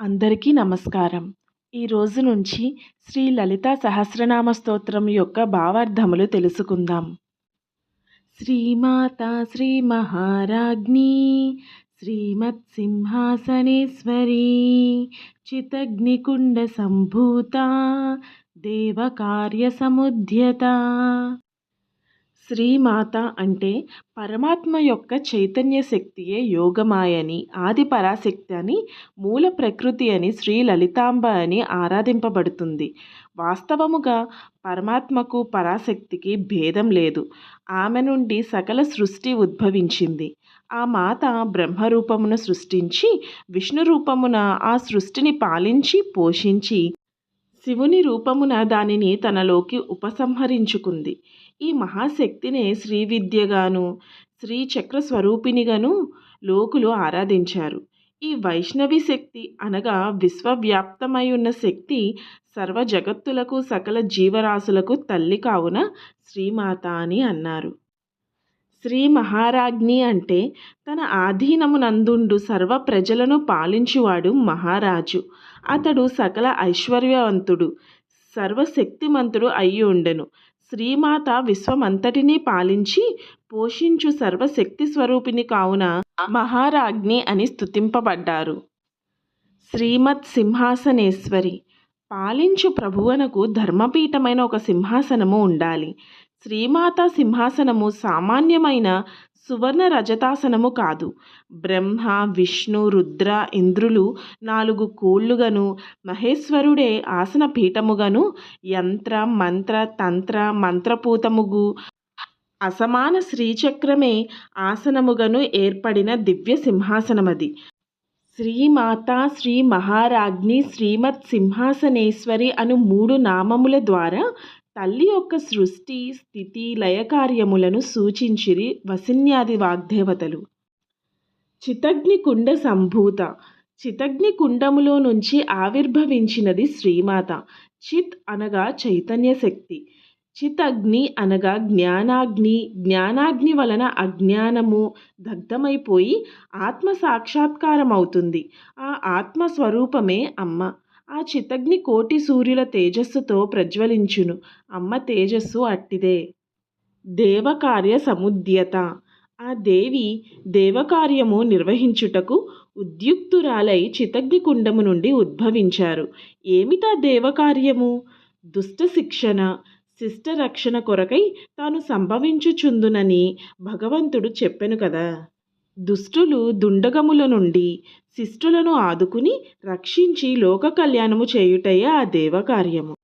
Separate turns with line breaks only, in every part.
అందరికీ నమస్కారం. ఈ రోజు నుంచి శ్రీ లలిత సహస్రనామ స్తోత్రం యొక్క భావార్థములు తెలుసుకుందాం. శ్రీమాత శ్రీ మహారాజ్ఞి శ్రీమత్సింహాసనేశ్వరీ చితగ్నికుండ సంభూత దేవకార్య సముద్యత శ్రీమాత అంటే పరమాత్మ యొక్క చైతన్య శక్తియే యోగమాయని ఆది పరాశక్తి అని మూల ప్రకృతి అని శ్రీ లలితాంబ అని ఆరాధింపబడుతుంది. వాస్తవముగా పరమాత్మకు పరాశక్తికి భేదం లేదు. ఆమె నుండి సకల సృష్టి ఉద్భవించింది. ఆ మాత బ్రహ్మరూపమును సృష్టించి విష్ణు రూపమున ఆ సృష్టిని పాలించి పోషించి శివుని రూపమున దానిని తనలోకి ఉపసంహరించుకుంది. ఈ మహాశక్తినే శ్రీ విద్యగాను శ్రీ చక్ర స్వరూపిణిగాను లోకులు ఆరాధించారు. ఈ వైష్ణవి శక్తి అనగా విశ్వవ్యాప్తమై ఉన్న శక్తి సర్వ జగత్తులకు సకల జీవరాశులకు తల్లి కావున శ్రీమాత అని అన్నారు. శ్రీ మహారాజ్ఞి అంటే తన ఆధీనమునందుండు సర్వ ప్రజలను పాలించువాడు మహారాజు. అతడు సకల ఐశ్వర్యవంతుడు సర్వశక్తిమంతుడు అయి ఉండెను శ్రీమాత విశ్వమంతటినీ పాలించి పోషించు సర్వశక్తి స్వరూపిణి కావున మహారాజ్ఞి అని స్తుతింపబడ్డారు. శ్రీమత్ సింహాసనేశ్వరి. పాలించు ప్రభువనకు ధర్మపీఠమైన ఒక సింహాసనము ఉండాలి. శ్రీమాత సింహాసనము సామాన్యమైన సువర్ణ రజతాసనము కాదు. బ్రహ్మ విష్ణు రుద్ర ఇంద్రులు నాలుగు కోళ్ళుగను మహేశ్వరుడే ఆసన పీఠముగను యంత్ర మంత్ర తంత్ర మంత్రపూతముగు అసమాన శ్రీచక్రమే ఆసనముగను ఏర్పడిన దివ్య సింహాసనమది. శ్రీమాత శ్రీ మహారాజ్ని శ్రీమత్ సింహాసనేశ్వరి అను మూడు నామముల ద్వారా తల్లి యొక్క సృష్టి స్థితి లయకార్యములను సూచించిరి వసిన్యాది వాగ్దేవతలు. చితగ్ని కుండ సంభూత. చితగ్ని కుండములో నుంచి ఆవిర్భవించినది శ్రీమాత. చిత్ అనగా చైతన్య శక్తి. చితగ్ని అనగా జ్ఞానాగ్ని. జ్ఞానాగ్ని వలన అజ్ఞానము దగ్ధమైపోయి ఆత్మ సాక్షాత్కారం అవుతుంది ఆ ఆత్మ స్వరూపమే అమ్మ. ఆ చితగ్ని కోటి సూర్యుల తేజస్సుతో ప్రజ్వలించును. అమ్మ తేజస్సు అట్టిదే. దేవకార్య సముద్యత. ఆ దేవి దేవకార్యము నిర్వహించుటకు ఉద్యుక్తురాలై చితగ్ని కుండము నుండి ఉద్భవించారు. ఏమిటా దేవకార్యము? దుష్ట శిక్షణ శిష్ట రక్షణ కొరకై తాను సంభవించుచుందునని భగవంతుడు చెప్పెను కదా. దుష్టులు దుండగముల నుండి శిష్టులను ఆదుకుని రక్షించి లోక కళ్యాణము చేయుటయే ఆ దేవకార్యము.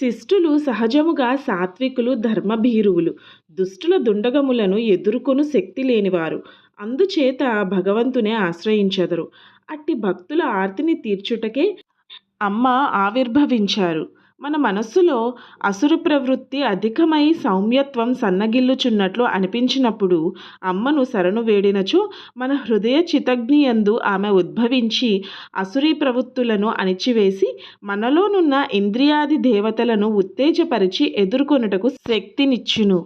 శిష్టులు సహజముగా సాత్వికులు ధర్మభీరువులు దుష్టుల దుండగములను ఎదుర్కొను శక్తి లేనివారు. అందుచేత భగవంతునే ఆశ్రయించెదరు. అట్టి భక్తుల ఆర్తిని తీర్చుటకే అమ్మ ఆవిర్భవించారు. మన మనస్సులో అసురు ప్రవృత్తి అధికమై సౌమ్యత్వం సన్నగిల్లుచున్నట్లు అనిపించినప్పుడు అమ్మను శరణు వేడినచో మన హృదయ చితగ్నియందు ఆమె ఉద్భవించి అసురీ ప్రవృత్తులను అణిచివేసి మనలోనున్న ఇంద్రియాది దేవతలను ఉత్తేజపరిచి ఎదుర్కొనుటకు శక్తినిచ్చును.